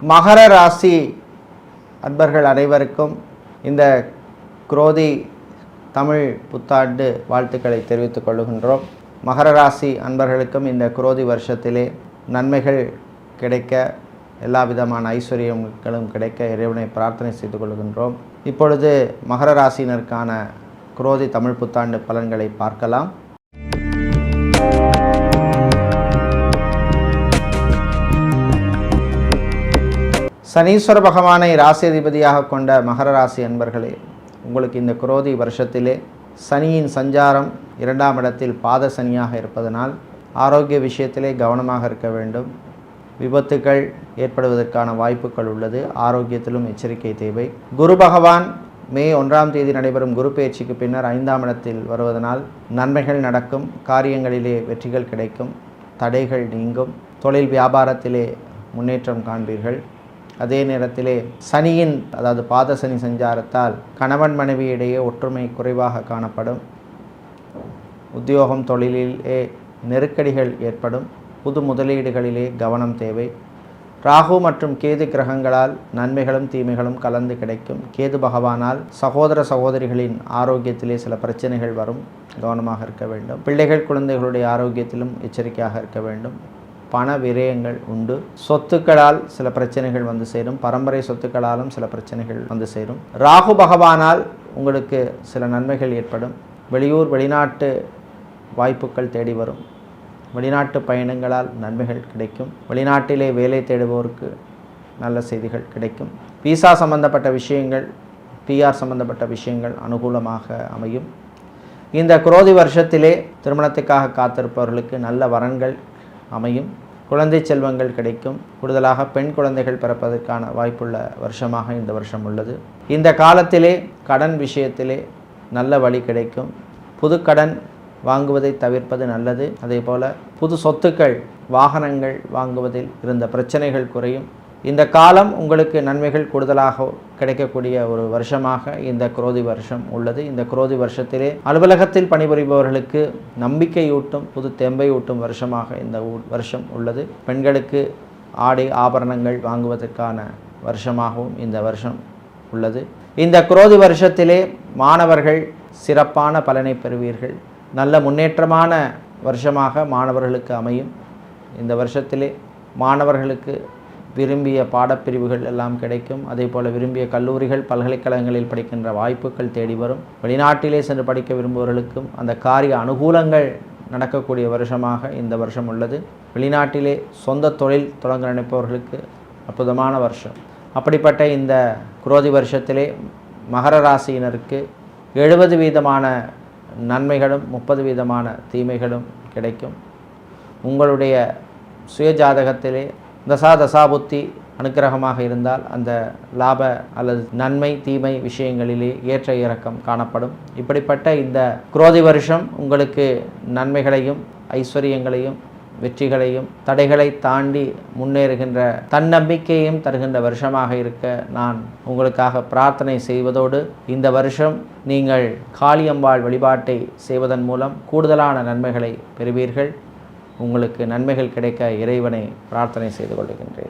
மகர ராசி அன்பர்கள் அனைவருக்கும் இந்த குரோதி தமிழ் புத்தாண்டு வாழ்த்துக்களை தெரிவித்துக் கொள்கின்றோம். மகர ராசி அன்பர்களுக்கும் இந்த குரோதி வருஷத்திலே நன்மைகள் கிடைக்க எல்லா விதமான ஐஸ்வர்யங்களும் கிடைக்க இறைவனை பிரார்த்தனை செய்து கொள்கின்றோம். இப்பொழுது மகர ராசியினருக்கான குரோதி தமிழ் புத்தாண்டு பலன்களை பார்க்கலாம். சனீஸ்வர பகவானை ராசியதிபதியாக கொண்ட மகர ராசி அன்பர்களே உங்களுக்கு இந்த குரோதி வருஷத்திலே சனியின் சஞ்சாரம் இரண்டாம் இடத்தில் பாத சனியாக இருப்பதனால் ஆரோக்கிய விஷயத்திலே கவனமாக இருக்க வேண்டும். விபத்துக்கள் ஏற்படுவதற்கான வாய்ப்புகள் உள்ளது. ஆரோக்கியத்திலும் எச்சரிக்கை தேவை. குரு பகவான் மே ஒன்றாம் தேதி நடைபெறும் குரு பயிற்சிக்கு பின்னர் ஐந்தாம் இடத்தில் வருவதனால் நன்மைகள் நடக்கும். காரியங்களிலே வெற்றிகள் கிடைக்கும். தடைகள் நீங்கும். தொழில் வியாபாரத்திலே முன்னேற்றம் காண்பீர்கள். அதே நேரத்திலே சனியின் அதாவது பாத சனி சஞ்சாரத்தால் கணவன் மனைவி இடையே ஒற்றுமை குறைவாக காணப்படும். உத்தியோகம் தொழிலிலே நெருக்கடிகள் ஏற்படும். புது முதலீடுகளிலே கவனம் தேவை. ராகு மற்றும் கேது கிரகங்களால் நன்மைகளும் தீமைகளும் கலந்து கிடைக்கும். கேது பகவானால் சகோதர சகோதரிகளின் ஆரோக்கியத்திலே சில பிரச்சனைகள் வரும். கவனமாக இருக்க வேண்டும். பிள்ளைகள் குழந்தைகளுடைய ஆரோக்கியத்திலும் எச்சரிக்கையாக இருக்க வேண்டும். பண விரயங்கள் உண்டு. சொத்துக்களால் சில பிரச்சனைகள் வந்து சேரும். பரம்பரை சொத்துக்களாலும் சில பிரச்சனைகள் வந்து சேரும். ராகு பகவானால் உங்களுக்கு சில நன்மைகள் ஏற்படும். வெளியூர் வெளிநாட்டு வாய்ப்புகள் தேடி வரும். வெளிநாட்டு பயணங்களால் நன்மைகள் கிடைக்கும். வெளிநாட்டிலே வேலை தேடுவோருக்கு நல்ல செய்திகள் கிடைக்கும். விசா சம்பந்தப்பட்ட விஷயங்கள் பிஆர் சம்பந்தப்பட்ட விஷயங்கள் அனுகூலமாக அமையும். இந்த குரோதி வருஷத்திலே திருமணத்துக்காக காத்திருப்பவர்களுக்கு நல்ல வரன்கள் அமையும். குழந்தை செல்வங்கள் கிடைக்கும். கூடுதலாக பெண் குழந்தைகள் பிறப்பதற்கான வாய்ப்புள்ள வருஷமாக இந்த வருஷம் உள்ளது. இந்த காலத்திலே கடன் விஷயத்திலே நல்ல வழி கிடைக்கும். புது கடன் வாங்குவதை தவிர்ப்பது நல்லது. அதே போல் புது சொத்துக்கள் வாகனங்கள் வாங்குவதில் இருந்த பிரச்சனைகள் குறையும். இந்த காலம் உங்களுக்கு நன்மைகள் கூடுதலாக கிடைக்கக்கூடிய ஒரு வருஷமாக இந்த குரோதி வருஷம் உள்ளது. இந்த குரோதி வருஷத்திலே அலுவலகத்தில் பணிபுரிபவர்களுக்கு நம்பிக்கையூட்டும் புது தெம்பையூட்டும் வருஷமாக இந்த ஊ- வருஷம் உள்ளது. பெண்களுக்கு ஆடை ஆபரணங்கள் வாங்குவதற்கான வருஷமாகவும் இந்த வருஷம் உள்ளது. இந்த குரோதி வருஷத்திலே மாணவர்கள் சிறப்பான பலனை பெறுவீர்கள். நல்ல முன்னேற்றமான வருஷமாக மாணவர்களுக்கு அமையும். இந்த வருஷத்திலே மாணவர்களுக்கு விரும்பிய பாடப்பிரிவுகள் எல்லாம் கிடைக்கும். அதே போல் விரும்பிய கல்லூரிகள் பல்கலைக்கழகங்களில் படிக்கின்ற வாய்ப்புகள் தேடி வரும். வெளிநாட்டிலே சென்று படிக்க விரும்புபவர்களுக்கும் அந்த காரிய அனுகூலங்கள் நடக்கக்கூடிய வருஷமாக இந்த வருஷம் உள்ளது. வெளிநாட்டிலே சொந்த தொழில் தொடங்க நினைப்பவர்களுக்கு அற்புதமான வருஷம். அப்படிப்பட்ட இந்த குரோதி வருஷத்திலே மகர ராசியினருக்கு எழுபது வீதமான நன்மைகளும் முப்பது வீதமான தீமைகளும் கிடைக்கும். உங்களுடைய சுயஜாதகத்திலே தசா தசாபுத்தி அனுக்கிரகமாக இருந்தால் அந்த லாப அல்லது நன்மை தீமை விஷயங்களிலே ஏற்ற இறக்கம் காணப்படும். இப்படிப்பட்ட இந்த குரோதி வருஷம் உங்களுக்கு நன்மைகளையும் ஐஸ்வர்யங்களையும் வெற்றிகளையும் தடைகளை தாண்டி முன்னேறுகின்ற தன்னம்பிக்கையும் தருகின்ற வருஷமாக இருக்க நான் உங்களுக்காக பிரார்த்தனை செய்வதோடு இந்த வருஷம் நீங்கள் காளியம்பாள் வழிபாட்டை செய்வதன் மூலம் கூடுதலான நன்மைகளை பெறுவீர்கள். உங்களுக்கு நன்மைகள் கிடைக்க இறைவனை பிரார்த்தனை செய்து கொள்கின்றேன்